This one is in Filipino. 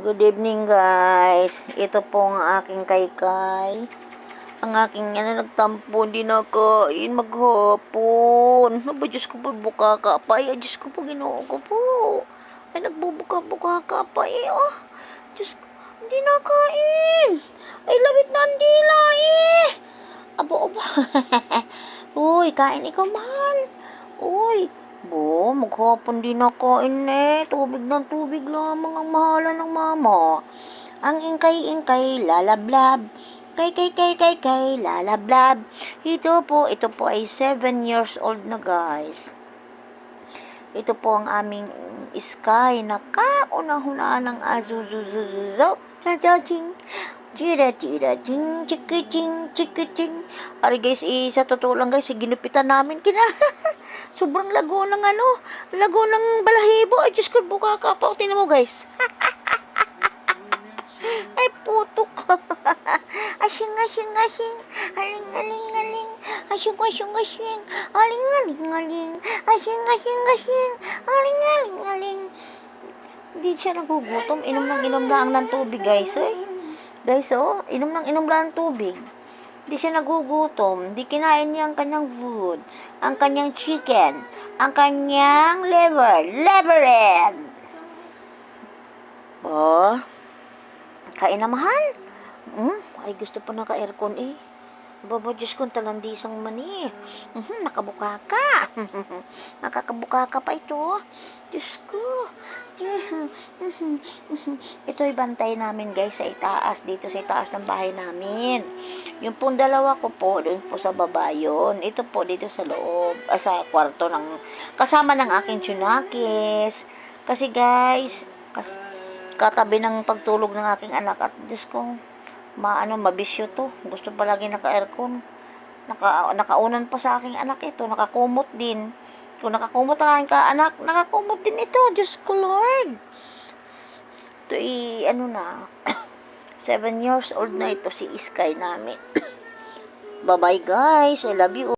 Good evening guys. Ito po ang aking kaykay. Ang aking ano nagtampo, hindi nakain maghapon. Ano ba Diyos ko po buka ka pa? Ay, Diyos ko po ginoo ko po. Ay, nagbubuka-buka ka pa eh. Oh, Diyos ko, hindi nakain. Ay, labit na ang dila eh. Abo, abo. Uy, kain ikaw mahal. Uy, Bo, maghapon din nakain eh. Tubig ng tubig lamang ang mahala ng mama. Ang ingkay-ingkay, lalablab. Kay, kay, kay, kay, kay, lalablab. Ito po, ito po ay 7 years old na guys. Ito po ang aming sky na kauna-huna ng azuzuzuzuzo. Cha-cha-ching. Chira-chira-ching, chiki-ching, chiki-ching. Ari guys, eh, sa totoo lang guys, eh, ginupitan namin kina. Sobrang lago ng ano, lago ng balahibo. Ay, Diyos ko, buka ka pa. O, Tingnan mo guys. Ay, puto ka. asying, asying, asying. Aling, aling, aling. Asying, asying, asying. Aling, aling, aling. Asying, asying, asying. Aling, aling, aling. Hindi siya nagugutom. Inom ng inom lang ng tubig, guys. Ay. Guys, oh, inom ng inom lang ng tubig. Hindi siya nagugutom. Hindi kinain niya ang kanyang food. Ang kanyang chicken. Ang kanyang liver. Levered! Oh, kain na mahal. Hmm, ay gusto pa naka-aircon eh. Baba, Diyos ko, talandisang mani. Mhm, nakabuka ka. Nakakabuka ka pa ito. Diyos ko. Ito ay bantay namin guys sa itaas, dito sa itaas ng bahay namin. Yung pong dalawa ko po, doon po sa baba yun. Ito po dito sa loob, ah, sa kwarto ng, kasama ng aking tsunakis. Kasi guys, kas, katabi ng pagtulog ng aking anak at Diyos ko, maano, mabisyo to. Gusto palagi naka-aircon. Naka, nakaunan pa sa aking anak ito, nakakumot din. Kung nakakumot aking ka- anak, nakakumot din ito. Diyos ko, Lord. Ito i, ano na, 7 years old na ito si Iskay namin. Bye-bye guys. I love you.